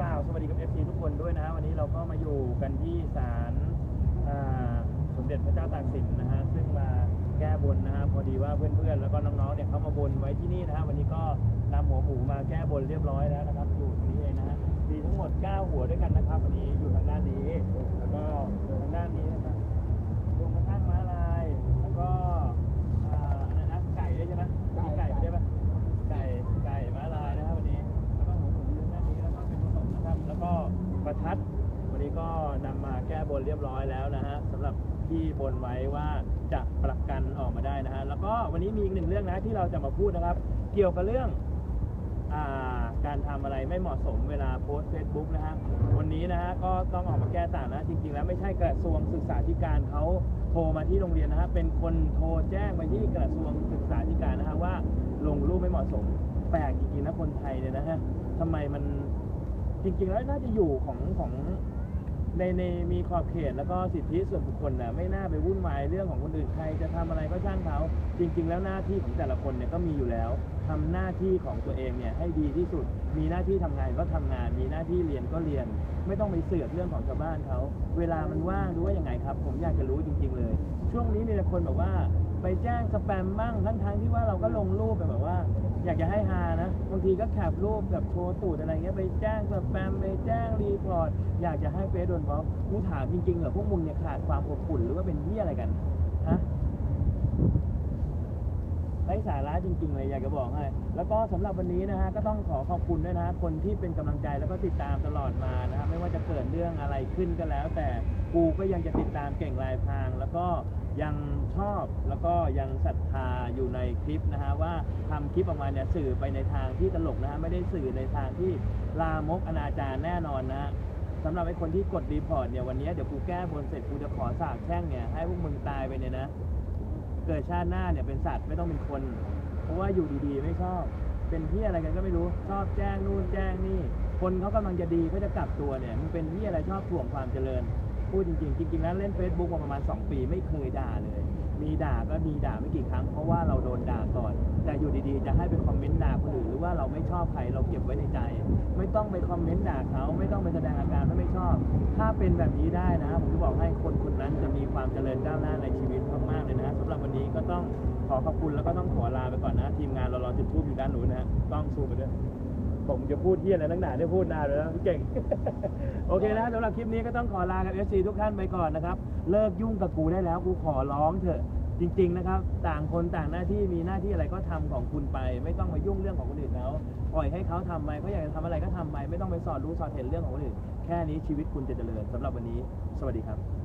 กล่าวสวัสดีกับ FC ทุกคนด้วยนะฮะวันนี้เราก็มาอยู่กันที่ศาลอ่าสมเด็จพระเจ้าตากสินนะฮะซึ่งมาแก้บนนะฮะพอดีว่าเพื่อนๆแล้วก็น้องๆเนี่ยเขามาบนไว้ที่นี่นะฮะวันนี้ก็นำหัวหมูมาแก้บนเรียบร้อยแล้วนะครับอยู่ตรงนี้เองนะฮะมีทั้งหมด 9 หัวด้วยกันนะครับวันนี้อยู่ ประทัด วันนี้ก็นำมาแก้บนเรียบร้อยแล้วนะฮะสำหรับที่บนไว้ว่าจะประกันออกมาได้นะฮะแล้วก็วันนี้มีอีกหนึ่งเรื่องนะที่เราจะมาพูดนะครับ เกี่ยวกับเรื่องอาการทำอะไรไม่เหมาะสมเวลาโพสเฟซบุ๊กนะฮะวันนี้นะฮะก็ต้องออกมาแก้ต่างนะ จริงๆ แล้วไม่ใช่กระทรวงศึกษาธิการเขาโทรมาที่โรงเรียนนะฮะเป็นคนโทรแจ้งไปที่กระทรวงศึกษาธิการนะฮะว่าลงรูปไม่เหมาะสม แปลกจริงๆนะคนไทยเนี่ยนะฮะทำไมมัน จริงๆแล้วน่าจะอยู่ของของในในมีขอบเขตแล้วก็สิทธิส่วนบุคคลนะไม่น่าไปวุ่นวายเรื่องของคนอื่นใครจะทำอะไรก็ช่างเขาจริง ๆ แล้วหน้าที่ของแต่ละคนเนี่ยก็มีอยู่แล้วทำหน้าที่ของตัวเองเนี่ยให้ดีที่สุด มีหน้าที่ทำงานก็ทำงาน มีหน้าที่เรียนก็เรียน ไม่ต้องไปเสือกเรื่องของชาวบ้านเขาเวลามันว่างดูว่ายังไงครับ ผมอยากจะรู้จริง ๆ เลย ช่วงนี้มีแต่คนแบบว่า ไปแจ้งสแปมบ้างทั้งทางที่ว่าเราก็ลงรูปไปแบบว่า อยากจะให้ฮานะบางทีก็แคปรูปแบบโชว์ตูดอะไรเงี้ยไปแจ้งสแปมไปแจ้งรีพอร์ตอยากจะให้เฟซโดนบล็อกกูถามจริงๆเหรอพวกมึงเนี่ยขาดความอบอุ่นหรือว่าเป็นที่อะไรกันฮะ ร้สาระจริงๆเลยอยากจะบอกให้แล้วก็สำหรับวันนี้นะฮะก็ต้องขอขอบคุณด้วยนะฮะคนที่เป็นกำลังใจแล้วก็ติดตามตลอดมานะฮะไม่ว่าจะเกิดเรื่องอะไรขึ้นก็แล้ว แต่กูก็ยังจะติดตามเก่งลายพราง แล้วก็ยังชอบแล้วก็ยังศรัทธาอยู่ในคลิปนะฮะว่าทำคลิปออกมาเนี่ยสื่อไปในทางที่ตลกนะฮะไม่ได้สื่อในทางที่ลามกอนาจารแน่นอนนะฮะ สำหรับไอ้คนที่กดรีพอร์ตเนี่ยวันนี้เดี๋ยวกูแก้บนเสร็จกูจะขอสาบแช่งเนี่ยให้พวกมึงตายไปเนี่ยนะ เกิดชาติหน้าเนี่ยเป็นสัตว์ไม่ต้องเป็นคน เพราะว่าอยู่ดีๆไม่ชอบ เป็นที่อะไรกันก็ไม่รู้ชอบแจ้งนู่นแจ้งนี่ คนเขากำลังจะดีเขาจะกลับตัวเนี่ยมันเป็นที่อะไรชอบถ่วงความเจริญ พูดจริงๆ จริงๆแล้วเล่น Facebook มาประมาณ 2 ปีไม่เคยด่าเลย มีด่าก็มีด่าไม่กี่ครั้งเพราะว่าเราโดนด่าก่อน แต่อยู่ดีๆ จะให้ไปคอมเมนต์ด่าคนอื่นหรือว่าเราไม่ชอบใครเราเก็บไว้ในใจ ไม่ต้องไปคอมเมนต์ด่าเขาไม่ต้องไปแสดงอาการว่าไม่ชอบ ถ้าเป็นแบบนี้ได้นะผมจะบอกให้คนคนนั้นจะมีความเจริญก้าวหน้าในชีวิตมากๆเลย นี้ก็ต้องขอขอบคุณแล้วก็ต้องขอลาไปก่อนนะ ทีมงานเรารอจุดทูบอยู่ด้านนู้นนะฮะต้องซูมไปด้วยผมจะพูดเที่ยอะไรตั้งนานได้พูดนานเลยนะพี่เก่ง โอเคนะสำหรับคลิปนี้ก็ต้องขอลากับ FC ทุกท่านไปก่อนนะครับ เลิกยุ่งกับกูได้แล้วกูขอร้องเถอะ จริง ๆ นะครับ ต่างคนต่างหน้าที่มีหน้าที่อะไรก็ทำของคุณไป ไม่ต้องมายุ่งเรื่องของคนอื่นแล้วปล่อยให้เขาทำไปเขาอยากจะทำอะไรก็ทำไปไม่ต้องไปสอดรู้สอดเห็นเรื่องของคนอื่นแค่นี้ชีวิตคุณจะเจริญสำหรับวันนี้ สวัสดีครับ